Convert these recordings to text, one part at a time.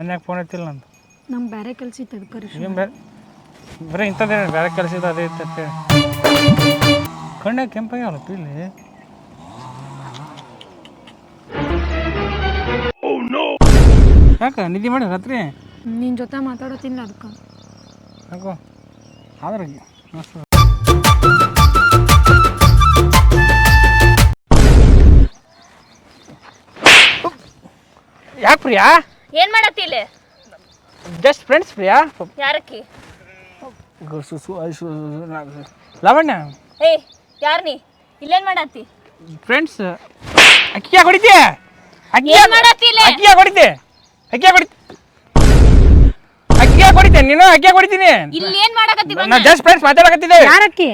ಮನ್ಯಾಗ ಫೋನ್ ಐತಿಲ್ಲ ನಂದು. ನಮ್ಗೆ ಬೇರೆ ಕೆಲಸ ಇತ್ತು ಅದಕ್ಕೆ ಏನು ಬೇರೆ ಬರೀ ಇಂಥದ್ದೇ ಬೇರೆ ಕೆಲಸ ಇದೆ ಅದೇ ಇತ್ತು ಅಂತೇಳಿ ಕಣ್ಣಾಗ ಕೆಂಪಾಗ್ಯಾವಲ್ಲ ಇಲ್ಲಿ ಯಾಕೆ ನಿದ್ದೆ ಮಾಡಿ ರಾತ್ರಿ? ನಿನ್ನ ಜೊತೆ ಮಾತಾಡೋತಿಲ್ಲ ಅದಕ್ಕೆ ಯಾಕೋ? ಆದ್ರೆ ಮಸ್ತ್ ಯಾಕೆ ಪ್ರಿಯಾ? ಏನ್ ಮಾಡತ್ತಿ ಇಲ್ಲಿ? Just friends Priya? ಯಾರಕ್ಕಿ? ಸು- ಸು- ಸು- ಲಾವಣ್ಯ? ಏ ಯಾರ್ ನೀ? ಇಲ್ಲೇನ್ ಮಾಡತ್ತಿ? ಫ್ರೆಂಡ್ಸ್ ಅಕ್ಕಿಯ ಹೊಡಿತೀಯ ಅಕ್ಕಿಯ ಏನ್ ಮಾಡತ್ತಿ ಇಲ್ಲಿ? ಅಕ್ಕಿಯ ಹೊಡಿತೆ ಅಕ್ಕಿಯ ಹೊಡಿ ಅಕ್ಕಿಯ ಹೊಡಿತೆ ನೀನು ಅಕ್ಕಿಯ ಹೊಡಿತೀನಿ ಇಲ್ಲಿ ಏನ್ ಮಾಡಕತ್ತಿ ಬಂದ? ನಾ ಜಸ್ಟ್ ಫ್ರೆಂಡ್ಸ್ ಮಾತಾಡಕತ್ತಿದ್ದೆ ಯಾರಕ್ಕಿ?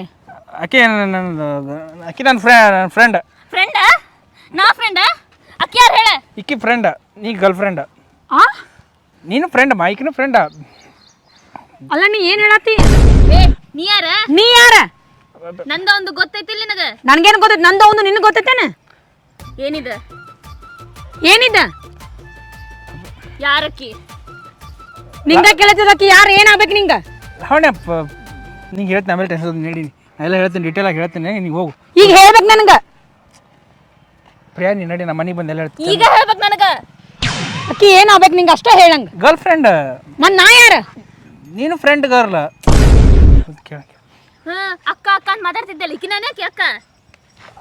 ಅಕ್ಕಿ ನನ್ನ ಅಕ್ಕಿ ನನ್ನ ಫ್ರೆಂಡ್ ಫ್ರೆಂಡ್ ನಾ ಫ್ರೆಂಡ್ ಅಕ್ಕಿ ಯಾರು ಹೇಳ. ಇಕ್ಕಿ ಫ್ರೆಂಡ್ ನೀ ಗರ್ಲ್ ಫ್ರೆಂಡ್ ಆ? ನೀನು ಫ್ರೆಂಡ್ ಮೈಕ್ನು ಫ್ರೆಂಡ್ ಅಲ್ಲ ನೀ ಏನು ಹೇಳತ್ತಿ? ಏ ನೀ ಯಾರ? ನೀ ಯಾರ? ನಂದ ಒಂದು ಗೊತ್ತೈತಿಲ್ಲ ನಿನಗ? ನನಗೇನು ಗೊತ್ತೈತಿ? ನಂದು ಒಂದು ನಿನಗೆ ಗೊತ್ತೈತೇನ? ಏನಿದ? ಏನಿದ? ಯಾರಕ್ಕಿ? ನಿಂಗ ಕೇಳತ್ತಿದಕ್ಕಿ ಯಾರು ಏನಾಗ್ಬೇಕು ನಿಂಗ? ಅವನೇ ನಿಂಗೆ ಹೇಳ್ತೀನಿ ಆಮೇಲೆ ಟೆನ್ಷನ್ ನೀಡಿ. ನಾ ಎಲ್ಲ ಹೇಳ್ತೀನಿ ಡೀಟೇಲ್ ಆಗಿ ಹೇಳ್ತೀನಿ ನೀನು ಹೋಗು. ಈಗ ಹೇಳ್ಬೇಕು ನನಗೆ. ಪ್ರಿಯಾ ನೀನು ನಡಿ ನಮ್ಮ ಮನೆಗೆ ಬಂದು ಎಲ್ಲ ಹೇಳ್ತೀನಿ. ಈಗ ಹೇಳ್ಬೇಕು ಅಕ್ಕಿ ಏನಾಗ್ಬೇಕು ನಿಂಗೆ ಅಷ್ಟೇ ಹೇಳಂಗ. ಗರ್ಲ್ ಫ್ರೆಂಡ್ ಮನ್ ನಾ ಯಾರ? ನೀನು ಫ್ರೆಂಡ್ ಗರ್ಲ್ ಹಾ ಅಕ್ಕ ಅಕ್ಕ ಅಂತ ಮಾತಾಡ್ತಿದ್ದಲ್ಲ ಈಕಿ ನಾನೇ ಆಕಿ ಅಕ್ಕ?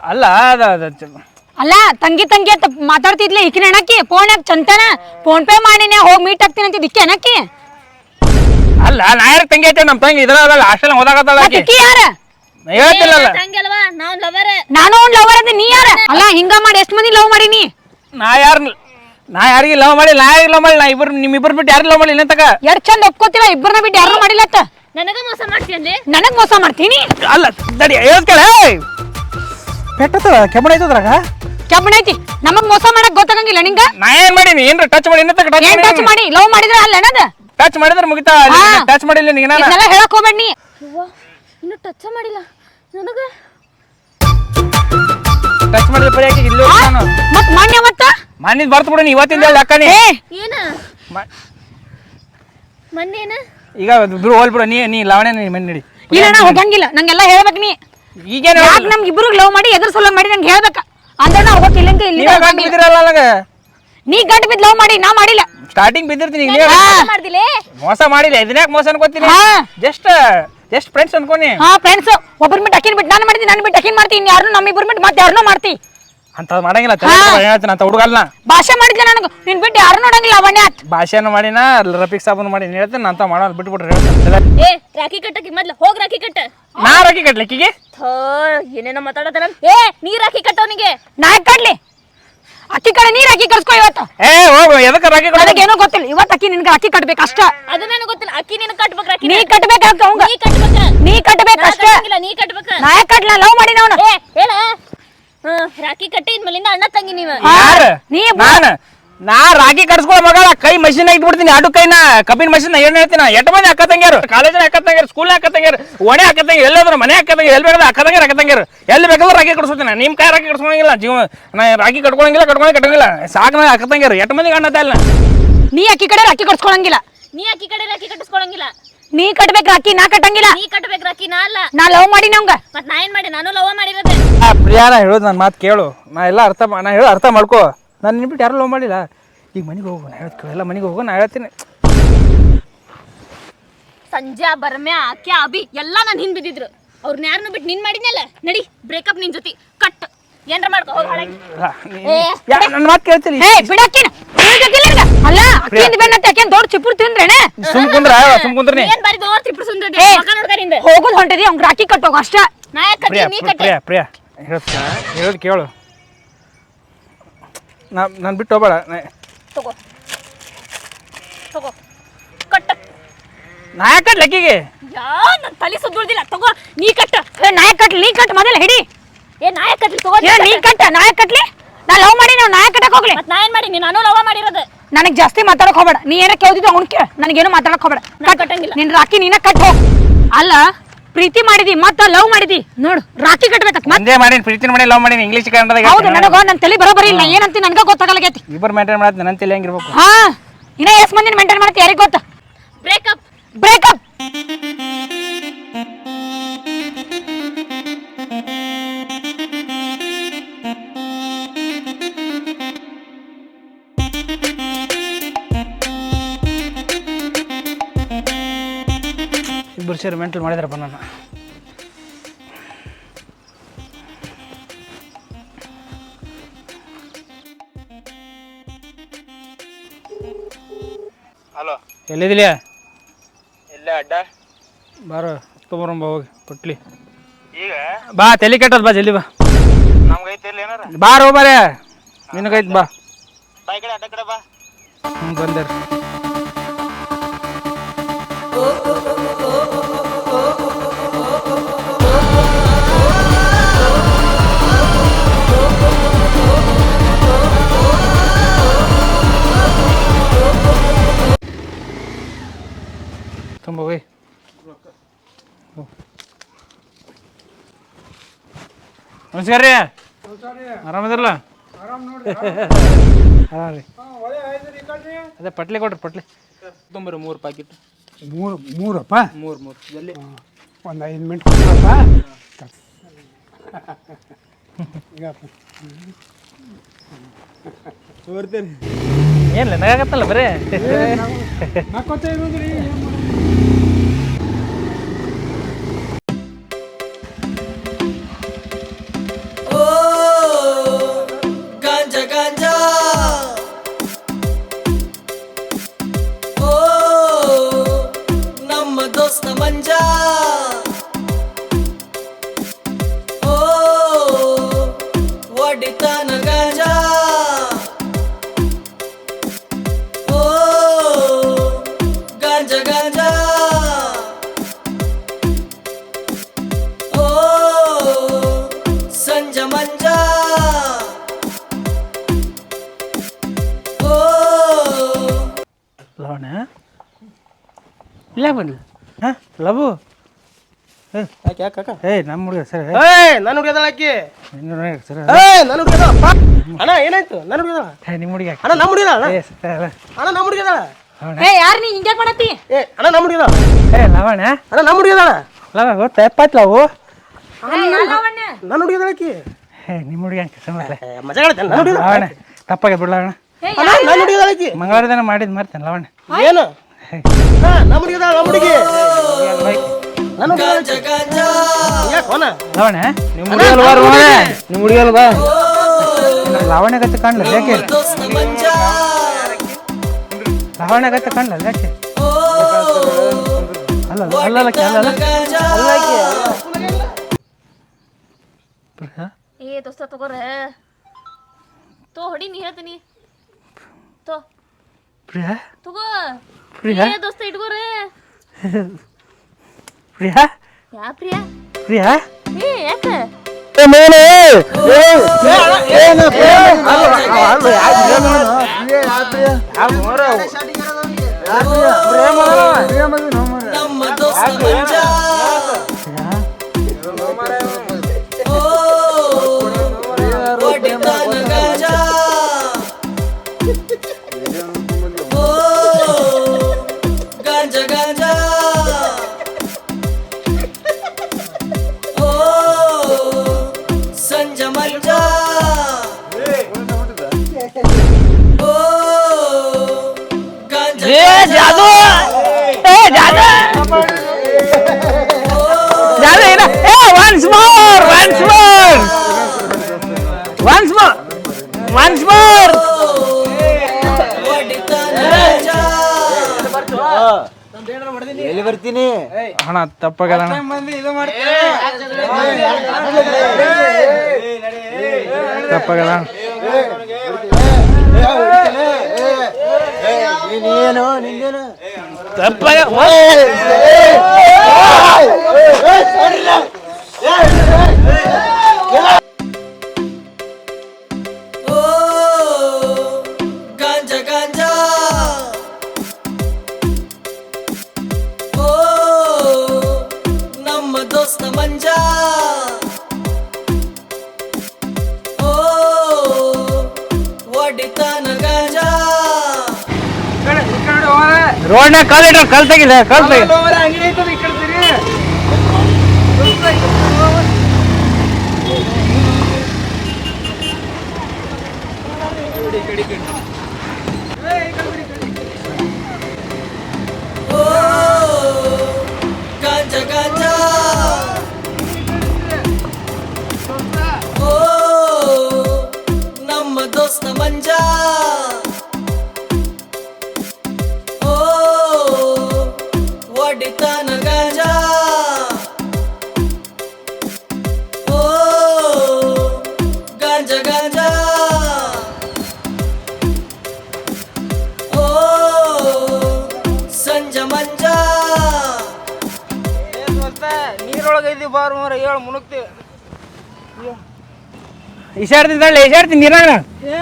ಅಲ್ಲ ಅದ ಅದ ಚ- ಅಲ್ಲ ತಂಗಿ ತಂಗಿ ಅಂತ ಮಾತಾಡ್ತಿದ್ಲೆ ಈಕಿನ ಅಣ್ಣಕ್ಕಿ ಫೋನ್ ಚಂತನ ಫೋನ್ ಪೇ ಮಾಡಿನ ಹೋಗಿ ಮೀಟ್ ಆಗ್ತೀನಿ ಅಂತ ಇದಕ್ಕೆ ಅಣ್ಣಕ್ಕಿ ಅಲ್ಲ ನಾ ಯಾರು ತಂಗಿ ಐತೆ ನಮ್ಮ ತಂಗಿ ಇದ್ರಲ್ಲ ಹಾಸ್ಟೆಲ್ ಓದಾಕತ್ತಾಳ ಮತ್ತ್ ಆಕಿ ಇಕ್ಕಿ ಯಾರ? ನಾ ಹೇಳ್ತಿಲ್ಲಲ್ಲ ಹಂಗಲ್ವಾ ನಾವ್ ಲವರ್ ನಾನು ಲವರ್ ಅದ ನೀ ಯಾರ? ಅಲ್ಲ ಹಿಂಗ ಮಾಡಿ ಎಷ್ಟು ಮಂದಿ ಲವ್ ಮಾಡೀನಿ? ನಾ ಯಾರು ನಾ ಯಾರಿಗೆ ಲವ್ ಮಾಡಿ ನಾ ಯಾರಿಗೆ ಲವ್ ಮಾಡಿ ನಾ ಇಬ್ಬರು ನಿಮ್ಮ ಇಬ್ಬರು ಬಿಟ್ಟು ಯಾರು ಲವ್ ಮಾಡಿ ಇಲ್ಲ ತಕ ಎಷ್ಟ್ ಚಂದ ಒಪ್ಕೋತಿಲ್ಲ ಇಬ್ಬರನ್ನ ಬಿಟ್ಟು ಯಾರು ಮಾಡಿಲ್ಲತ್ತ ನನಗ ಮೋಸ ಮಾಡ್ತೀನಿ ನನಗ ಮೋಸ ಮಾಡ್ತೀನಿ? ಅಲ್ಲ ತಡಿ ಹೇಳ್ಕೇಳ ಪೆಟ್ಟದ ಕೆಮ್ಮಣ ಐತದ್ರಾಗ ಕೆಬ್ಬಣ ಐತಿ. ನಮಗ ಮೋಸ ಮಾಡಕ್ ಗೊತ್ತಾಗಂಗಿಲ್ಲ ನಿಂಗ? ನಾ ಏನ್ ಮಾಡೀನಿ? ಏನ್ರ ಟಚ್ ಮಾಡಿ ಇನ್ನೂ ತಗ ಏನ್ ಟಚ್ ಟಚ್ ಮಾಡಿ? ಲವ್ ಮಾಡಿದ್ರ ಅಲ್ಲ ಏನದ ಟಚ್ ಮಾಡಿದ್ರೆ ಮುಗಿತಾ ಹಾ. ಟಚ್ ಮಾಡಿಲ್ಲ ನೀನು ನಾನು? ಇದನ್ನೆಲ್ಲ ಹೇಳಕ್ ಹೋಗ್ಬೇಡ ನೀ. ಇನ್ನು ಟಚ್ ಮಾಡಿಲ್ಲ. ನನಗ ಟಚ್ ಮಾಡಿದ್ರೆ ಪರಿ ಹಾಕಿ ಇಲ್ಲಿ ನಾನು? ಮತ್ ಮಾನ್ಯ ಮತ್ತ ಮನೇದ್ ಬರ್ತ ಬಿಡು ನೀ ಇವತ್ತಿಂದ ಏ ಏನ? ಮ- ಮೊನ್ನೇನ ಈಗ ಇಬ್ರು ಹೋಲ್ಬಿಡು ನೀ ನೀ ಲವಣೆ ನೀ ಮನೆ ನಡಿ. ಇಲ್ಲ ನಾ ಹೋಗಂಗಿಲ್ಲ ನಂಗೆಲ್ಲ ಹೇಳ್ಬೇಕ್ ನೀ. ಈಗೇನು ಯಾಕೆ ನಮ್ಗೆ ಇಬ್ರಿಗೆ ಲವ್ ಮಾಡಿ ಎದ್ರ ಸಲ ಮಾಡಿ ನಂಗೆ ಹೇಳ್ಬೇಕ. ಅಂದ್ರೆ ನಾ ಹೋಗಕ್ ಇಲ್ಲಂಗೆ ಇಲ್ಲಿ ನೀವೇ ಗಂಟು ಬಿದ್ದಿರಲ್ಲ ನನಗೆ? ನೀ ಗಂಟು ಬಿದ್ದು ಲವ್ ಮಾಡಿ ನಾ ಮಾಡಿಲ್ಲ. ಸ್ಟಾರ್ಟಿಂಗ್ ಬಿದ್ದಿರ್ತೀನಿ ಈಗ ನೀವೇ ಮೋಸ ಮಾಡ್ದಿಲೇ ಮೋಸ ಮಾಡಿಲ್ಲ ಇದನ್ಯಾಕೆ ಮೋಸ ಅನ್ಕೋತೀನಿ ಹಾ. ಜಸ್ಟ್ ಜಸ್ಟ್ ಫ್ರೆಂಡ್ಸ್ ಅನ್ಕೋನಿ. ಹಾ ಫ್ರೆಂಡ್ಸ್ ಒಬ್ಬರ ಬಿಟ್ಟು ಅಕ್ಕಿನ ಬಿಟ್ಟು ನಾನು ಮಾಡ್ತೀನಿ ನಾನು ಬಿಟ್ಟು ಅಕ್ಕಿನ ಮಾಡ್ತೀನಿ. ಯಾರನ್ನೂ ನಮ್ಮ ಇಬ್ಬರು ಬಿಟ್ಟು ಮತ್ತೆ ಯಾರನ್ನೂ ಮಾಡ್ತಿ. ಅಂತ ಮಾಡಂಗಿಲ್ಲ ಹೇಳ್ತೀನಿ ಅಂತ ಹುಡುಗಲ್ಲ ಭಾಷೆ ಮಾಡಿದ್ಲ ನನಗೆ? ನಿನ್ ಬಿಟ್ಟು ಯಾರು ನೋಡಂಗಿಲ್ಲ ಅವಣ್ಣ ಆತ್ ಭಾಷೆನ ಮಾಡಿನ ರಫಿಕ್ ಸಾಬನ್ ಮಾಡಿ ಹೇಳ್ತೀನಿ ಅಂತ ಮಾಡಲ್ಲ ಬಿಟ್ಬಿಟ್ರೆ ಹೇಳ್ತೀನಿ. ಏ ರಾಖಿ ಕಟ್ಟಕ್ಕೆ ಮೊದ್ಲು ಹೋಗ್ ರಾಕಿ ಕಟ್ಟ. ನಾ ರಾಕಿ ಕಟ್ಲಿಕ್ಕಿಗೆ ಥೋ ಏನೇನೋ ಮಾತಾಡತಾರ ಏ ನೀ ರಾಖಿ ಕಟ್ಟವನಿಗೆ ನಾ ಕಟ್ಲಿ. ಕಡ್ಲಿ ಅಕ್ಕಿ ಕಡೆ ನೀರ್ ಹಾಕಿ ಕಳ್ಸ್ಕೊ ಇವತ್ತು. ಏ ಹೋಗು ಎದಕ್ಕೆ ರಾಕಿ ಕಟ್ಟ ನನಗೇನೋ ಗೊತ್ತಿಲ್ಲ. ಇವತ್ತು ಅಕ್ಕಿ ನಿನ್ಗೆ ಅಕ್ಕಿ ಕಟ್ಬೇಕು ಅಷ್ಟ. ಅದು ನನಗೆ ಗೊತ್ತಿಲ್ಲ. ಅಕ್ಕಿ ನಿನ್ ಕಟ್ಬೇಕು ರಾಕಿ ನೀ ಕಟ್ಬೇಕಾಗ್ತ ಅವಂಗ. ನೀ ಕಟ್ಬೇಕ. ನೀ ಕಟ್ಬೇಕು ಅಷ್ಟೇ. ಕಟ್ಟಂಗಿಲ್ಲ, ನೀ ಕಟ್ಬೇಕ. ನಾ ಯಾಕೆ ಕಟ್ಲ ಲವ್ ಮಾಡಿ ನಾನು. ಏ ಹೇಳ. ಹಾ ರಾಖಿ ಕಟ್ಟಿ ಇನ್ಮೇಲಿಂದ ಅಣ್ಣ ತಂಗಿ ನೀವು. ಯಾರು? ನೀ ನಾನು? ನಾ ರಾಗಿ ಕಟ್ಸ್ಕೊಳ ಮಗಳ ಕೈ ಮಷಿನ್ ಇಟ್ಬಿಡ್ತೀನಿ ಅಡು ಕೈನ ಕಬ್ಬಿನ ಮಷಿನ್ ಏನ್ ಹೇಳ್ತೀನಿ ಎಟ್ಟು ಮಂದಿ ಅಕ್ಕ ತಂಗ್ಯಾರು? ಕಾಲೇಜಿನ ಅಕ್ಕ ತಂಗ್ಯಾರು ಸ್ಕೂಲ್ ಅಕ್ಕ ತಂಗ್ಯಾರು ಒಣೆ ಅಕ್ಕ ತಂಗಿ ಎಲ್ಲಾದ್ರು ಮನೆ ಅಕ್ಕ ತಂಗಿ ಎಲ್ಲಿ ಬೇಕಾದ್ರೆ ಅಕ್ಕ ತಂಗ್ಯಾರು ಅಕ್ಕ ತಂಗ್ಯಾರು. ಎಲ್ಲಿ ಬೇಕಾದ್ರೂ ರಾಗಿ ಕಟ್ಸ್ಕೊತೀನಿ ನಿಮ್ಮ ಕೈ ರಾಗಿ ಕಟ್ಸ್ಕೊಳಂಗಿಲ್ಲ ಜೀವ ನಾ ರಾಗಿ ಕಟ್ಕೊಳಂಗಿಲ್ಲ ಕಟ್ಕೊಳಂಗಿಲ್ಲ ಕಟ್ಟಂಗಿಲ್ಲ ಸಾಕು ನಾ ಅಕ್ಕ ತಂಗ್ಯಾರು ಎಷ್ಟು ಮಂದಿ ಕಾಣತ್ತ ಇಲ್ಲ ನೀ ಅಕ್ಕಿ ಕಡೆ ರಾಕಿ ಕಟ್ಸ್ಕೊಳಂಗಿಲ್ಲ. ನೀ ಅಕ್ಕಿ ಕಡೆ ರಾಕಿ ಕಟ್ಟಿಸ್ಕೊಳಂಗಿಲ್ಲ ನೀ ಕಟ್ಬೇಕು ಅಕ್ಕಿ ನಾ ಕಟ್ಟಂಗಿಲ್ಲ. ನೀ ಕಟ್ಬೇಕು ರಾಕಿ ನಾ ಅಲ್ಲ. ನಾ ಲವ್ ಮಾಡಿ ನಂಗ ಮತ್ ನಾ ಏನ್ ಮಾಡಿ ನಾನು ಲವ್ ಮಾಡಿರೋದೆ. ಆ ಪ್ರಿಯಾ ನಾ ಹೇಳೋದು ನನ್ನ ಮಾತು ಕೇಳು. ನಾ ಎಲ್ಲ ಅರ್ಥ ಮಾ- ನಾ ಹೇಳೋ ಅರ್ಥ ಮಾಡ್ಕೋ. ನಾನು ನಿನ್ಬಿಟ್ಟು ಯಾರು ಲವ್ ಮಾಡಿಲ್ಲ. ಈಗ ಮನೆಗೆ ಹೋಗು ನಾ ಹೇಳ್ತೀನಿ ಎಲ್ಲ ಮನೆಗೆ ಹೋಗು ನಾ ಹೇಳ್ತೀನಿ. ಸಂಜೆ ಬರ್ಮ್ಯಾ ಆಕ್ಯಾ ಅಭಿ ಎಲ್ಲ ನಾನು ಹಿಂದೆ ಬಿದ್ದಿದ್ರು. ಅವ್ರನ್ನ ಯಾರನ್ನು ಬಿಟ್ಟು ನಿನ್ ಮಾಡಿದ್ನಲ್ಲ? ನಡಿ ಬ್ರೇಕಪ್ ನಿನ್ ಜೊತೆ. ಕಟ್. ಏನ್ರ ಮಾಡ್ಕೋ ಹೋಗ್ ಹಾಳಾಗಿ. ಏ, ನನ್ನ ಮಾತು ಕೇಳ್ತೀನಿ ಹೇ ಬಿಡಕ್ಕಿನ ಅಲ್ಲ ಅಕ್ಕಿಯಿಂದ ಬೆನ್ನತ್ತೆ ಅಕ್ಕೇನ್ ದೊಡ್ಡ ಚಿಪ್ಪುರ್ ತಿಂದ್ರೇನೆ? ಸುಮ್ ಕುಂದ್ರ ಸುಮ್ ಕುಂದ್ರನಿ ಏನ್ ಬಾರಿ ದೋರ್ ತ್ರಿಪುರ ಸುಂದರ ಏ. ನೋಡ್ಕ ನಿಂದ. ಹೋಗೋದು ಹೊಂಟದಿ ಅವ್ನ್ ರಾಖಿ ಕಟ್ಟೋಗ ಅಷ್ಟ. ನಾ ಯಾಕ್ ಕಟ್ಟಿ ನೀ ಕಟ್ಟಿ. ಪ್ರಿಯಾ ಪ್ರಿಯಾ. ಹೇಳ್ತೀನಿ ಹೇಳೋದು ಕೇಳು. ನಾ ನಾನು ಬಿಟ್ಟು ಹೋಗ್ಬೇಡ. ತಗೋ. ತಗೋ. ಕಟ್ಟ. ನಾಯ ಕಟ್ ಲಕ್ಕಿಗೆ ಯಾ ನನ್ನ ತಲೆ ಸುದ್ದುಳ್ದಿಲ್ಲ. ತಗೋ. ನೀ ಕಟ್ಟ. ಏ ನಾಯ ಕಟ್ ನೀ ಕಟ್ ಮೊದಲ ಹಿಡಿ. ಏ ನಾಯ ಕಟ್ಲಿ? ತಗೋ ಏ ನೀ ಕಟ್ಟ. ನಾಯ ಕಟ್ಲಿ? ನಾ ಲವ್ ಮಾಡಿ ನಾವು ನಾಯ ಕಟ್ಟಕ್ ಹೋಗ್ಲಿ? ಮತ್ತೆ ನಾ ಏನು ಮಾಡಿ ನಾನು ಲವ್ ಮಾಡಿರೋದು. ನನಗೆ ಜಾಸ್ತಿ ಮಾತಾಡಕ್ ಹೋಗ್ಬೇಡ. ನೀ ಏನಕ್ಕೆ ಕೇಳ್ದಿದ್ದು ಅವ್ನು ಕೇಳ ನನಗೇನು ಮಾತಾಡಕ್ ಹೋಗ್ಬೇಡ. ನಾನ್ ಕಟ್ಟಂಗಿಲ್ಲ. ನಿನ್ ರಾಕಿ ನೀನ ಕಟ್ ಹೋಗ್. ಅಲ್ಲ ಪ್ರೀತಿ ಮಾಡಿದಿ ಮತ್ತ ಲವ್ ಮಾಡಿದಿ. ನೋಡು ರಾಖಿ ಕಟ್ಟಬೇಕು ಮತ್ ಒಂದೇ ಮಾಡೀನಿ ಪ್ರೀತಿನ ಮಾಡಿ ಲವ್ ಮಾಡೀನಿ ಇಂಗ್ಲೀಷ್ ಕನ್ನಡದಾಗ ಹೌದು ನನಗ ನನ್ನ ತಲೆ ಬರೋಬರಿ ಇಲ್ಲ. ಏನಂತ ನನ್ಗ ಗೊತ್ತಾಗಲಾಗೈತಿ. ಇಬ್ಬರು ಮೇಂಟೈನ್ ಮಾಡತ್ತೆ ನನ್ನ ತಲೆ ಹೆಂಗಿರ್ಬೇಕು ಹಾ ಇನ್ನ ಎಷ್ಟು ಮಂದಿನ ಮೇಂಟೈನ್ ಮಾಡ್ತಿ ಯಾರಿಗೂ ಗೊತ್ತ? ಬ್ರೇಕಪ್ ಬ್ರೇಕಪ್ ಸೇರಿ ಮೆಂಟಲ್ ಮಾಡಿದಾರಪ್ಪ ನಾನು ಹಲೋ. ಎಲ್ಲಿದಿಲ್ಲ ಎಲ್ಲ ಅಡ್ಡ. ಬಾರೋ ತೊಗೊಂಬರಂಬ ಹೋಗಿ ಕೊಟ್ಲಿ ಈಗ? ಬಾ ತಲೆ ಕೆಟ್ಟದ ಬಾ ಜಲ್ದಿ ಬಾ. ನಮ್ಗೈತಿ ಇಲ್ಲಿ ಏನಾರ? ಬಾರೋ ಬಾರೇ. ನಿನಗೈತ್ ಬಾ. ಬಾಯ್ ಕಡೆ ಅಡ್ಡ ಕಡೆ ಬಾ. ಹ್ಞೂ ಬಂದೇರಿ ತುಂಬ ಹೋಗಿ ನಮಸ್ಕಾರ ರೀ. ಆರಾಮದಿರಲ್ಲ ಆರಾಮ್ ರೀ. ಅದೇ ಪಟ್ಲಿ ಕೊಡ್ರಿ ಪಟ್ಲಿ. ತುಂಬ್ರಿ ಮೂರು ಪ್ಯಾಕೆಟ್ ಮೂರು ಮೂರಪ್ಪ? ಮೂರು ಮೂರು. ಜಲ್ಲಿ ಒಂದು ಐದು ಮಿನಿಟ್ ಕೊಡಪ್ಪ ಏನಿಲ್ಲ ನಗಾಗತ್ತಲ್ಲ ಬರೀ? ಹಾಂ ಲವು ಯಾಕೆ ಯಾಕೆ ಕಾಕ ಏಯ್ ನಮ್ಮ ಹುಡುಗ ಸರ್ ಏಯ್. ನಾನು ಹುಡುಗದಳ ಆಕಿ. ಸರ್? ಏಯ್ ನಾನು ಹುಡುಗದಳ ಅಣ್ಣ ಏನಾಯ್ತು? ನನ್ನ ಹುಡುಗದಳ ಏ ನಿಮ್ಮ ಹುಡುಗ ಅಣ್ಣ ನಮ್ಮ ಹುಡುಗದಳ ಏ ಅಣ್ಣ ನಮ್ಮ ಹುಡುಗದಳ ಏ ಯಾರು ನೀ? ಹಿಂಗೆ ಮಾಡತ್ತಿ? ಏ ಅಣ್ಣ ನಮ್ಮ ಹುಡುಗದಳ ಏ ಲವಣ ಅಣ್ಣ ನಮ್ಮ ಹುಡುಗದಳ ಲವ ಗೊತ್ತಾ? ಎಪ್ಪತ್ತು ಲವು? ನನ್ನ ಹುಡುಗದಳ ಆಕಿ. ಏ ನಿಮ್ಮ ಹುಡುಗ ಮಾಡಲ್ಲ ಮಜಾ ಆಡ್ತೇನೆ ನನ್ನ ಹುಡುಗದಳ ಲವಣ ತಪ್ಪಾಗೆ ಬಿಡ್ಲವಣ ಅಣ್ಣ? ನನ್ನ ಹುಡುಗದಳ ಆಕಿ. ಮಂಗಳವಾರ ದಿನ ಮಾಡಿದ್ ಮಾಡ್ತೇನೆ ಲವಣ ಏನು? ಹಾ ನಮ್ಮ ಕಾಣಲ್ಲ ನಮ್ಮ ಹುಡುಗಿ ಗಾಂಜಾ ಯಾಕೆ ಹೋನ? ಲವಣ ನಿಮ್ಮ ಹುಡುಗಲ್ ಬಾರ ನಿಮ್ಮ ಹುಡುಗಲ್ ಬಾ. ಲವಣ ಗತ್ತೆ ಕಾಣ್ಲ ಯಾಕೆ? ಲವಣ ಗತ್ತೆ ಅಲ್ಲ ಅಲ್ಲಲ್ಲ ಅಲ್ಲಲ್ಲ ಗಾಂಜಾ ಏ ದೋಸ್ತ ತಗೋರ. ತೋ ಹೊಡಿ ನೀ ಹೇಳ್ತೀನಿ. ತೋ. ಪ್ರಿಯಾ? ತಗೋ. ಪ್ರಿಯಾ ಏ ದೋಸ್ತ ಇಟ್ಕೋರೆ ಪ್ರಿಯಾ ಯಾ ಪ್ರಿಯಾ ಪ್ರಿಯಾ ಏ ಯಾಕ ನಮ್ಮ ದೋಸ್ತ ಎಲ್ಲಿ ಬರ್ತೀನಿ ಅಣ್ಣ ತಪ್ಪಾಗಲ್ಲ ತಪ್ಪಾಗಲ್ಲ ತಪ್ಪಾಗ ಕಲ್ ಇಟ್ರ ಕಲ್ ಈಶಾಡ್ತೀನಿ ನೀರಾಗ ಏ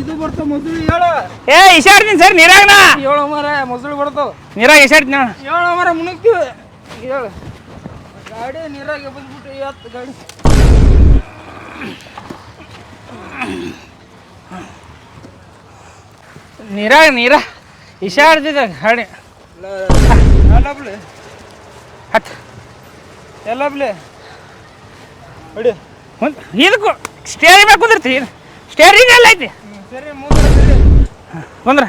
ಇದು ಬರ್ತಾವ ಮೊದಲು ಹೇಳು. ಏ ಈಶಾಡ್ತೀನಿ ಸರ್ ನೀರಾಗ ಏಳು ಮರ ಮೊಸಳು ಬರ್ತಾವ. ನೀರಾಗ ಈಶಾಡ್ತೀನಿ ಅಣ್ಣ ಏಳು ಮರ ಮುನುಗ್ತೀವಿ ಹೇಳು. ಗಾಡಿ ನೀರಾಗೆ ಬಂದ್ಬಿಟ್ಟು ಎತ್ತು ಗಾಡಿ. ನೀರಾಗ ನೀರ. ಇಶಾಡ್ತಿದ್ದ ಗಾಡಿ. ಎಲ್ಲಬ್ಲೆ ಹತ್. ಎಲ್ಲಬ್ಲೆ ಹೊಡಿ. ಮುಂದ್ ಇದಕ್ಕೂ. ಸ್ಟೇರಿಂಗ್ ಬೇಕು ಕುಂದಿರ್ತೀವಿ ಸ್ಟೇರಿಂಗ್ ಎಲ್ಲ ಐತಿ? ಕುಂದ್ರ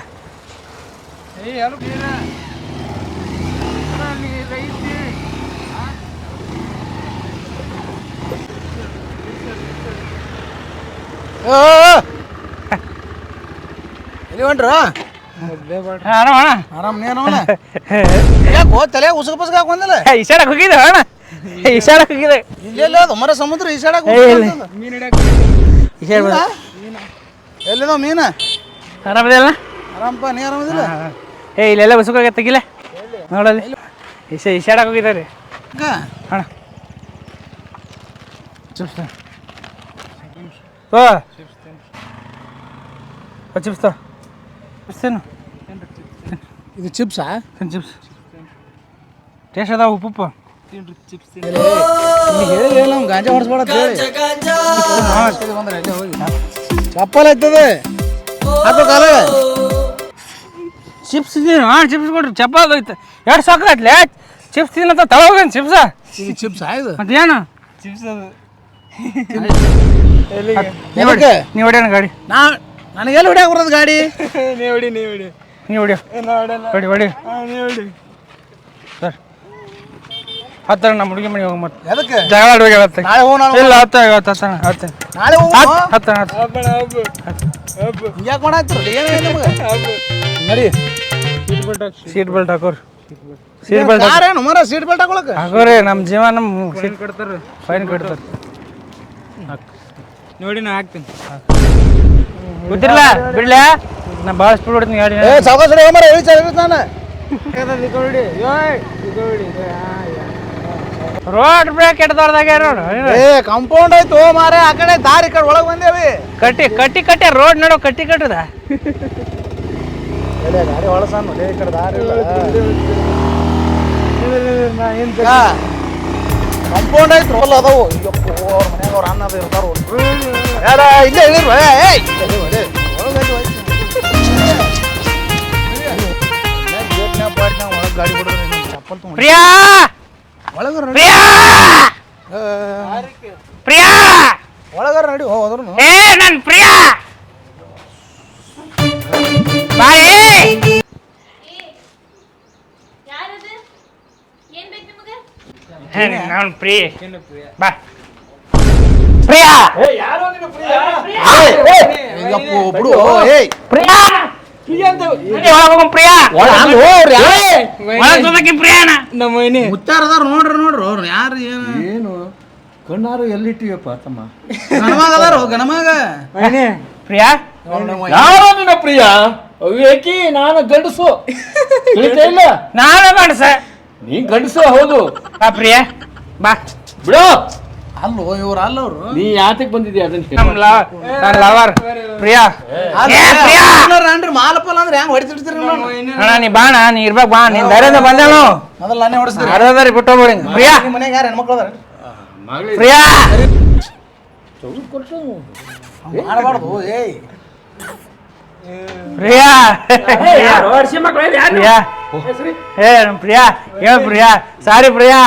ಎಲ್ಲ ಹೊಂಟ್ರ? ಆರಾಮ ಅಣ್ಣ ಆರಾಮ್ ನೀ ಆರಾಮನ ಯಾಕೋ ತಲೆ ಹಾಕೊಂದಿಲ್ಲ? ಇಶಾಡಕ್ ಹೋಗಿದ್ದೆ ಅಣ್ಣ. ಇಶಾಡಕ್ ಹೋಗಿದೆ ಇಲ್ಲೆಲ್ಲ ಅದು ಮರ ಸಮುದ್ರ. ಮೀನು ಎಲ್ಲಿದಾವ ಆರಾಮದಿಲ್ಲ ಆರಾಮಪ್ಪ ನೀ ಆರಾಮದಿಲ್ಲ? ಏ ಇಲ್ಲೆಲ್ಲ ಬಸ್ಕೋಗ ತೆಗಿಲ್ಲ ನೋಡಲ್ಲಿ. ಈಶ ಈಶಾಡಕ್ ಹೋಗಿದ್ದಾರೆ. ಅಣ್ಣ. ಚಿಪ್ಸ್ ಓ ಚಿಪ್ಸ್ ತ ಚಿಪ್ಸ್ ಇದು ಚಿಪ್ಸಾ? ಚಿಪ್ಸ್. ಟೇಸ್ಟ್ ಅದಾವ ಉಪ್ಪು. ಹೇಳಿ ನಮ್ಗೆ ಗಾಂಜಾ ಹೊಡ್ಸ್ಬೇಡ ಹೇಳಿ. ಬಂದ್ರೆ ಎಲ್ಲೇ ಹೋಗಿ. ಚಪ್ಪಲ್ ಹಾಕೋ ಕಾಲ ಚಿಪ್ಸ್ ತಿನ್ನು. ಹಾಂ ಚಿಪ್ಸ್ ಕೊಡ್ರಿ. ಚಪ್ಪಲ್ ಹೋಯ್ತು ಎರಡು ಸಾಕು ಆಯ್ತಲೇ ಚಿಪ್ಸ್ ತಿನ್ನಂತ ತಳ ಹೋಗಿ ಚಿಪ್ಸ ಇದು ಚಿಪ್ಸ್ ಆಯ್ತು. ಮತ್ತೆ ಏನು ಚಿಪ್ಸ್ ಅದು ನೀವು ಹೊಡಿ ನೀವು ಹೊಡಿಯೋಣ ಗಾಡಿ. ನಾ ನನಗೆಲ್ಲ ಹೊಡ್ಯಾಕ ಬರೋದು ಗಾಡಿ? ನೀ ಹೊಡಿ ನೀವು ಹೊಡಿ. ನೀವು ಹೊಡಿ. ಹೊಡಿ ಹೊಡಿ. ನೀವು ಹೊಡಿ. ಸರ್. ಹತ್ತರ ನಮ್ಮ ಹುಡುಗಿ ಮನೆ ಹೋಗಿ ಮತ್ತೆ. ಎದಕ್ಕೆ? ಜಗಳ ಆಡುವಾಗ ಹೇಳತ್ತೆ. ನಾಳೆ ಹೋಗೋಣ ನಾಳೆ ಇಲ್ಲ ಹತ್ತ ಹತ್ತ. ನಾಳೆ ನಿಮಗೆ? ನಡಿ. Seat belt ಹಾಕೋರಿ. Seat belt. ಯಾರೇನು? ಮರ ಸೀಟ್ ಬೆಲ್ಟ್ ಹಾಕೊಳಕ್ಕೆ? ಹಾಕೋರಿ ನಮ್ಮ ಜೀವ ನಮ್ಮ ಸೀಟ್ ಕೊಡ್ತಾರ ಫೈನ್ ಕೊಡ್ತಾರೆ ನೋಡಿ ನಾ ಹಾಕ್ತೀನಿ. ಗೊತ್ತಿರಲ್ಲ ಬಿಡ್ಲ? ನಾ ಭಾಳ ಸ್ಪೀಡ್ ಹೊಡ್ತೀನಿ ಗಾಡಿ ಸಾವಕಾಶ ಮರ ಹೇಳಿ ಸರ್ ನಾನು. ರೋಡ್ ಬ್ರೇಕ್ ಎಡ್ದವ್ರದಾಗ ರೋಡ್ ಏ ಕಾಂಪೌಂಡ್ ಆಯ್ತು ಮಾರ ಆ ಕಡೆ ದಾರಿ ಈ ಕಡೆ ಒಳಗೆ ಬಂದೇವಿ ಕಟ್ಟಿ ಕಟ್ಟಿ ಕಟ್ಟಿ ರೋಡ್ ನಡೋ ಕಟ್ಟಿ ಕಟ್ಟದ ಗಾಡಿ ಹೊಳಸನ್ನು ಈ ಕಡೆ ದಾರಿ ಕಾಂಪೌಂಡ್ ಆಯ್ತು ಹೊಲ ಅದಾವು ಅಯ್ಯಪ್ಪ ಅವ್ರ ಮನ್ಯಾಗ ಅವ್ರ ಅನ್ನ ಅದು ಇರ್ತಾರ ಯಾರ ಇಲ್ಲೇ ಇಳಿರ್ವ ಏಯ್ ಇಲ್ಲೇ ಇಳಿರ್ವ, ಏಯ್. ಒಳಗ್ ಗಾಡಿ ಹೋಯ್ತು. ಮ್ಯಾಗ್ ಗೇಟ್ನ್ಯಾಗ ಗಾಡಿ ಹೊಡೆದ್ರೆ ಚಪ್ಪಲ್ ತಗೊಂಡ್ ಪ್ರಿಯಾ ಒಳಗರ ನಡಿ ಪ್ರಿಯಾ ಪ್ರಿಯಾ ಒಳಗರ ನಡಿ ಹೋದ್ರು ಏ ನನ್ ಪ್ರಿಯಾ ಬಾಯಿ ಯಾರದು ಏನ್ ಬೇಕು ನಿಮಗೆ ನಾನು ಪ್ರಿಯ ಬಾ ಪ್ರಿಯಾ ಏ ಬಿಡು ಏಯ್ ಪ್ರಿಯಾ ನಡಿ ಒಳಗ್ ಏ ಪ್ರಿಯಾ ಹೋಗ್ರಿ ಒಳಗ್ ಹೋಗಕ್ಕೆ ಪ್ರಿಯಾನ ನಮ್ಮ ಮನೆ ಮುತ್ತಾರ ಅದಾರ ನೋಡ್ರಿ ನೋಡ್ರಿ. ಅವ್ರು ಯಾರು ಏನು? ಏನು? ಕಣ್ಣಾರು ಎಲ್ಲಿಟ್ಟಿವಪ್ಪ ತಮ್ಮ? ಗಣಮಗ ಅದಾರ ಗಣಮಗ ಪ್ರಿಯಾ? ಯಾರು ನಿನ್ನ ಪ್ರಿಯ? ಅವೇಕಿ ನಾನು ಗಂಡಸು. ತಿಳಿತಾ ಇಲ್ಲ? ನಾನು ಗಂಡಸ. ನೀ ಗಂಡಸು ಹೌದು. ಆ ಪ್ರಿಯಾ ಬಾ. ಬಿಡು. ಅಲ್ಲೋ ಇವ್ರು ಅಲ್ಲವ್ರು ನೀ ಯಾತಕ್ ಬಂದಿದ್ಯಾ ಅದನ್ನ ಲವರ್ ಪ್ರಿಯಾ. ಏ, ಪ್ರಿಯಾ! ಅನ್ರಿ ಮಾಲಪಲ್ಲ ಅಂದ್ರೆ ಹೆಂಗ್ ಹೊಡಿತಿರ್ತೀರಿ ಅಣ್ಣ ನೀ ಬಾಣ ನೀ ಇರ್ಬೇಕು ಬಾ ನೀನ್ ಧೈರ್ಯದ ಬಂದೇನು ಮೊದಲ ನಾನೇ ಹೊಡಿಸ್ತೀನಿ ಅರ್ಧದಾರಿ ಬಿಟ್ಟು ಹೋಗ್ಬಿಡಿ. ಪ್ರಿಯಾ! ನಿಮ್ಮ ಮನೆಗೆ ಯಾರು ಹೆಣ್ಮಕ್ಳು ಅದಾರ ಪ್ರಿಯಾ! ಮಾಡಬಾರ್ದು ಏಯ್. ಪ್ರಿಯಾ! ಪ್ರಿಯಾ! ಏ ಪ್ರಿಯಾ! ಹೇಳ ಪ್ರಿಯಾ! ಸಾರಿ ಪ್ರಿಯಾ!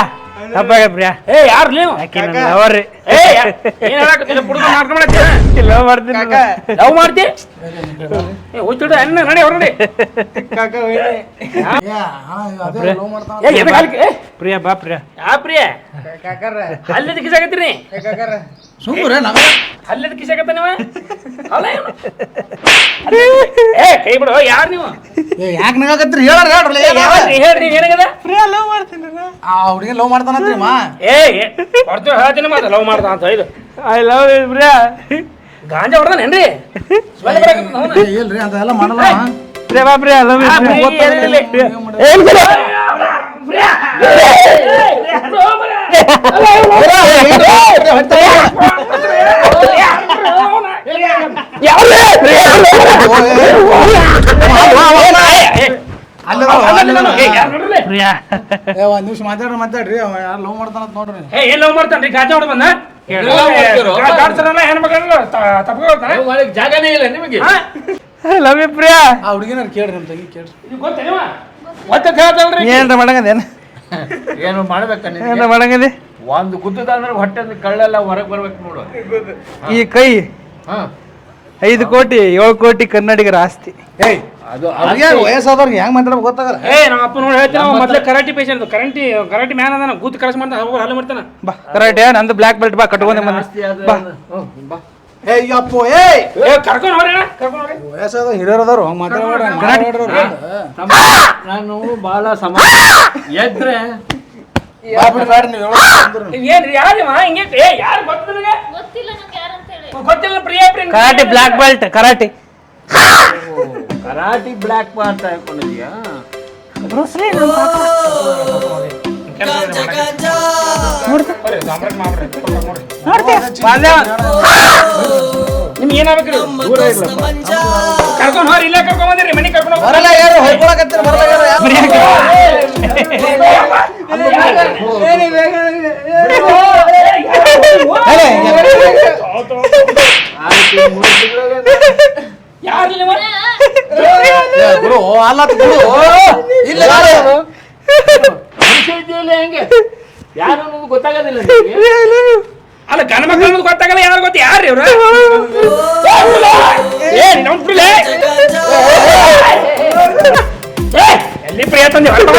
ತಪ್ಪಾಗ ಪ್ರಿಯಾ? ಏ ಯಾರು ನೀವು? ಆಕಿ ನನ್ನ ಲವರ್ ರೀ? ಏ ಏನ್ ಹೇಳಕತ್ತೀನಿ ಲವ್ ಮಾಡ್ತೀನಿ. ಲವ್ ಮಾಡ್ತಿ? ಏ ಅಣ್ಣ ನಡಿ ಹೊರಗಡೆ ಏ ಎದಕ್ ಹಾಲ್ಕೆ? ಏ, ಪ್ರಿಯಾ ಬಾ ಪ್ರಿಯಾ. ಯಾ ಪ್ರಿಯ? ಅಲ್ಲದ ಕಿಸಾಕತ್ತೀನಿ ಸುಮ್ಮನೆ ನಗ ಅಲ್ಲದ ಕಿಸಾಕತ್ತ ನೀವ ಅಲ್ಲ ಇವ್ನು. ಏ ಕೈ ಬಿಡು ಯಾರು ನೀವು ಯಾಕೆ ನಗಾಕತ್ರಿ ಹೇಳಾರ ಹೇಳ್ರಲ್ಲ ಯಾವ್ದ್ರಿ? ಹೇಳ್ರಿ ಏನಾಗದ ಆ ಹುಡುಗಿ ಲವ್ ಮಾಡ್ತಾನಂತ್ರಿ ಮಾ ಏ ಏ, ಹೊಡ್ತೀವಿ ಹೇಳ್ತೀನಿ ಮತ್ತೆ ಲವ್ ಮಾಡ್ದ ಅಂತ ಇದು ಐ ಲವ್ ಯು ಗಾಂಜಾ ಹೊಡ್ದಾನೇನ್ರಿ ಸ್ಮೆಲ್ ಬರಾಕತ್ತದ ಅವ್ನ. ಇಲ್ರಿ ಅದೆಲ್ಲ ಮಾಡಲ್ಲ ಬಾ ಲವ್ ಯು? ಏನ್. ಏ, ಬಿಡು, ಪ್ರಿಯ. ಒಂದ್ ನಿಮಿಷ ಮಾತಾಡ್ರಿ ಮಾತಾಡ್ರಿ ಅವ. ಯಾರು ಲವ್ ಮಾಡ್ತಾನಂತ ನೋಡ್ರಿ ಏ ಏನ್ ಲವ್ ಮಾಡ್ತಾನ್ರಿ ಗಾಜ ಹೊಡ್ ಬಂದ ಗಾಡ್ಸರಲ್ಲ ಹೆಣ್ಮಕ್ಳಲ್ಲ ತಪ್ಕೊಳ್ತಾನೆ ಜಾಗನೇ ಇಲ್ಲ ನಿಮಗೆ ಲವ್ ಯು ಪ್ರಿಯಾ. ಆ ಹುಡುಗಿನ ಕೇಳ್ರಿ ನಮ್ ತಂಗಿ ಕೇಳ್ರಿ. ಮತ್ತೆ ಹೇಳ್ತಾಳ್ರಿ ಏನ್ರ ಮಾಡಂಗದೇನ? ಏನು ಮಾಡ್ಬೇಕ ಮಾಡಂಗದಿ? ಒಂದು ಗುದ್ದದ ಅಂದ್ರೆ ಹೊಟ್ಟೆ ಕಳ್ಳೆಲ್ಲ ಹೊರಗೆ ಬರ್ಬೇಕು ನೋಡು. ಈ ಕೈ ಹಾ. ಐದು ಕೋಟಿ ಏಳು ಕೋಟಿ ಕನ್ನಡಿಗರ ಆಸ್ತಿ. ಏಯ್ ಅದು ಅವ್ರಿಗೆ ವಯಸ್ಸಾದವ್ರಿಗೆ ಹೆಂಗ್ ಮಾತಾಡ್ಬೇಕು ಗೊತ್ತಾಗಲ್ಲ. ಏ ನಮ್ಮ ಅಪ್ಪ ನೋಡಿ ಹೇಳ್ತೀನಿ ಅವ ಮೊದ್ಲು ಕರಾಟಿ ಪೇಷಂಟ್ ಕರಂಟಿ ಕರಾಟಿ ಮ್ಯಾನ್ ಅದಾನ ಗೂತ್ ಕರೆಸ್ ಮಾಡ್ತಾನೆ ಹೋಗಿ ಹಲ್ಲು ಮಾಡ್ತಾನ. ಬಾ ಕರಾಟಿ ನಂದು ಬ್ಲ್ಯಾಕ್ ಬೆಲ್ಟ್ ಬಾ ಕಟ್ಕೊಂಡೆ ಬಂದ ಆಸ್ತಿ ಅದು ಬಾ ಬಾ. ಏಯ್ ಯಪ್ಪೋ ಏ! ಏ ಕರ್ಕೊಂಡು ಹೋಗ್ರಿ ಅಣ್ಣ, ಕರ್ಕೊಂಡು ಹೋಗ್ರಿ. ವಯಸ್ಸಾದ ಹಿರಿಯರದವ್ರು ಹಂಗ್ ಮಾತಾಡ್ಬೇಡ ತಮ್ಮ, ನಾನು ಬಹಳ ಸಮ ಎದ್ರೆ ಏನು ನೀವು ಏನ್ರಿ ಯಾರಿವ ಹಿಂಗೆ ಏ ಯಾರು ಗೊತ್ತ ನನಗೆ? ಗೊತ್ತಿಲ್ಲ ನಮ್ಗೆ ಯಾರು ಅಂತ ಹೇಳಿ. ಗೊತ್ತಿಲ್ಲ Priya Priya karate black belt karate. Karate black ಅಂತ ಹೇಳ್ಕೊಂಡಿದ್ಯಾ ಗಾಂಜಾ ಗಾಂಜಾ ನಿಮ್ಗೆ ಏನಾಗ್ಬೇಕ್ರಿ ಕರ್ಕೊಂಡು ಇಲ್ಲೇ ಕರ್ಕೊಂಡ್ ಬಂದಿರಿ ಮನೆ ಕರ್ಕೊಂಡು ಬರಲ್ಲ ಯಾರು ಹೊಯ್ಕೊಳಕತ್ತೀರ ಬರಲ್ಲ ಯಾರು ಗುರು ಅಲ್ಲ ಗುರು. ಇಲ್ಲ ಯಾರು? ಇದೆಯಲ್ಲ ಹೆಂಗೆ ಯಾರು ಅನ್ನೋದು ಗೊತ್ತಾಗೋದಿಲ್ಲ ನಿನಗೆ ಅಲ್ಲ ಗಂಡ ಮಕ್ಕಳು ಅನ್ನೋದು ಗೊತ್ತಾಗಲ್ಲ ಯಾರು ಗೊತ್ತ ಯಾರು ಇವ್ರು ಏ ನಮ್ಮ ಪ್ರಿಯ ಗಾಂಜಾ ಏ, ಎಲ್ಲಿ ಪ್ರಿಯ ತಂದೆ ನಮ್ಮ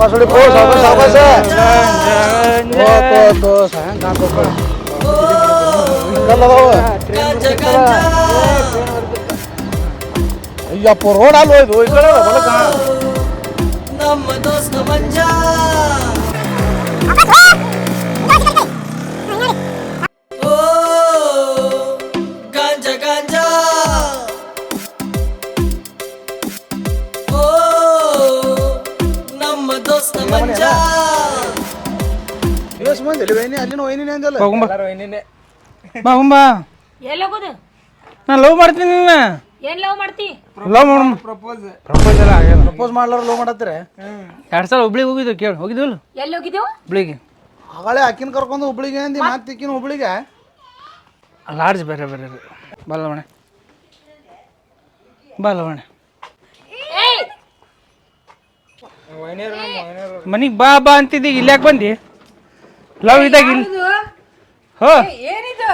ಸಾವ್ಕಾಸ್ ಹೊಡಿ, ಪೋ, ಸಾವ್ಕಾಸ್, ಸಾವ್ಕಾಸ್. ತೋ, ತೋ, ತೋ, ಸಾಯಂಕ್ ಹಾಕ್ಬೇಕು. ಕಲ್ಲ್ ಅದಾವು. ಗಾಂಜಾ ಗಾಂಜಾ ಅಯ್ಯಪ್ಪ ರೋಡ್ ಅಲ್ಲಿ ಹೋಯ್ದು ಈ ಕಡೆ ನಮ್ಮ ದೋಸ್ತ ಮಂಜ ಬಾ ಹೋಗುಂಬ ಎಲ್ಲಿ ಹೋಗೋದು? ನಾ ಲವ್ ಮಾಡ್ತೀನಿ ನಿನ್ನ. ಏನ್ ಲವ್ ಮಾಡ್ತಿ? ಲವ್ ಮಾಡ ಪ್ರಪೋಸ್ ಮಾಡ್ಲಾರ ಲವ್ ಮಾಡತ್ತೀರ? ಎರಡು ಸಲ ಹುಬ್ಳಿಗೆ ಹೋಗಿದ್ವಿ ಕೇಳಿ. ಹೋಗಿದ್ವಲ್ಲ? ಎಲ್ಲಿ ಹೋಗಿದ್ದೆವು ಹುಬ್ಳಿಗೆ. ಆಗಳೇ ಅಕ್ಕಿನ ಕರ್ಕೊಂಡು ಹುಬ್ಳಿಗೆ ಅಂದಿ ಮತ್ತೆ ಇಕ್ಕಿನ ಹುಬ್ಳಿಗೆ? ಲಾಡ್ಜ್ ಬೇರೆ ಬೇರೆ ರೀ ಬಾ ಲವಣೆ ಬಾ ಲವಣೆ ಮನಿಗೆ ಬಾ ಬಾ ಅಂತಿದ್ದಿ ಇಲ್ಲಿ ಬಂದಿ? ಲವ್ ಇದ್ದಾಗ ಇಲ್ಲಿ ಹೋ. ಏನಿದು?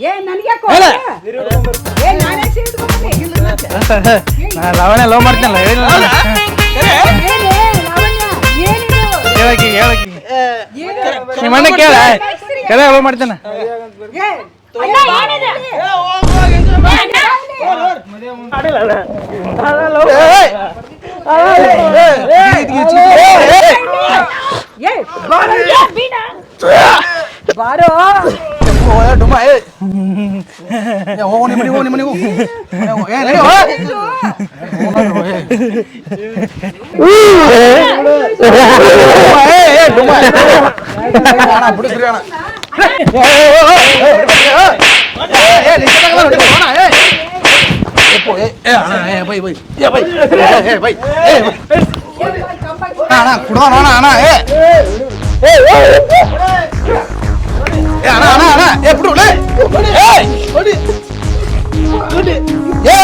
ಏ ನನಗೆ ಹೇಳ. ಏ ನಾನೇ ಸೇರ್ಕೊಂಡೆ ನಾ ಲವಣೆ ಲವ್ ಮಾಡ್ತೀನಲ್ಲ ಹೇಳಿಲ್ಲ. ಹೇಳಕಿ ಹೇಳಕಿ ನಿಮ್ಮ ಅಣ್ಣ ಕೇಳ. ಕೇಳ ಲವ್ ಮಾಡ್ತೇನೆ. ಬಾರೋ ಓ ಏ ಡುಮ್ಮ ಏ ಏ ಹೋಗು ನಿಮ್ಮ ಮನೆಗೆ ಹೋಗು ನಿಮ್ಮ ಮನೆಗೆ ಹೋಗು ಏ, ಹೋಗು. ಏ ನಡಿ ಹೋಗು. ಏ, ಏ, ಡುಮ್ಮ. ಅಣ್ಣ, ಬಿಡಿಸ್ರಿ ಅಣ್ಣ. ಏ, ಏ, ಏ, ಏ, ಏ, ಏ, ಏ, ನಿಂತ್ಕೊಂಡ್ ಹೋಗೋಣ, ನಡಿ, ಹೋಗೋಣ, ಏ. ಏಪ್ಪು, ಏ, ಏ,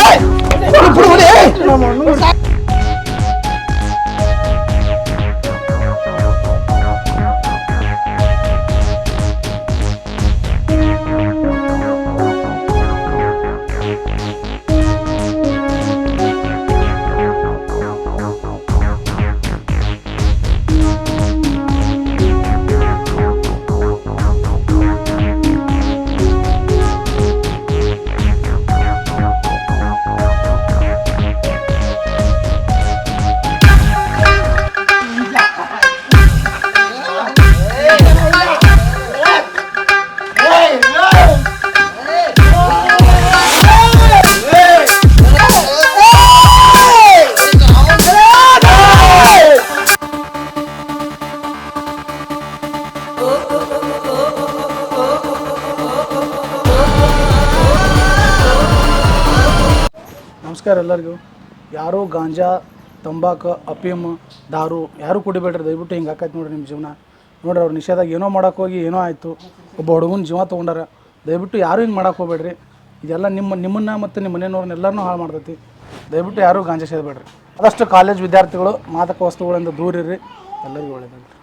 ಅಣ್ಣ, ಎಲ್ಲರಿಗೂ ಯಾರು ಗಾಂಜಾ, ತಂಬಾಕು ಅಫೀಮ್ ದಾರು ಯಾರೂ ಕುಡಿಬೇಡ್ರಿ, ದಯವಿಟ್ಟು ಹಿಂಗೆ ಹಾಕೈತೆ ನೋಡ್ರಿ ನಿಮ್ಮ ಜೀವನ. ನೋಡ್ರಿ ಅವ್ರು ನಿಷೇಧಾಗ ಏನೋ ಮಾಡೋಕೆ ಹೋಗಿ ಏನೋ ಆಯಿತು. ಒಬ್ಬ ಹುಡುಗನ ಜೀವ ತೊಗೊಂಡಾರ. ದಯವಿಟ್ಟು ಯಾರೂ ಹಿಂಗೆ ಮಾಡೋಕೆ ಹೋಗ್ಬೇಡ್ರಿ. ಇದೆಲ್ಲ ನಿಮ್ಮ, ನಿಮ್ಮನ್ನು ಮತ್ತು ನಿಮ್ಮ ಮನೆಯವ್ರನ್ನ ಎಲ್ಲರನ್ನೂ ಹಾಳು ಮಾಡ್ತೈತಿ. ದಯವಿಟ್ಟು ಯಾರೂ ಗಾಂಜಾ ಸೇದಬೇಡ್ರಿ. ಆದಷ್ಟು ಕಾಲೇಜ್ ವಿದ್ಯಾರ್ಥಿಗಳು ಮಾದಕ ವಸ್ತುಗಳಿಂದ ದೂರ ಇರ್ರಿ ಎಲ್ಲರಿಗೂ ಒಳ್ಳೆಯದಾಗ್ರಿ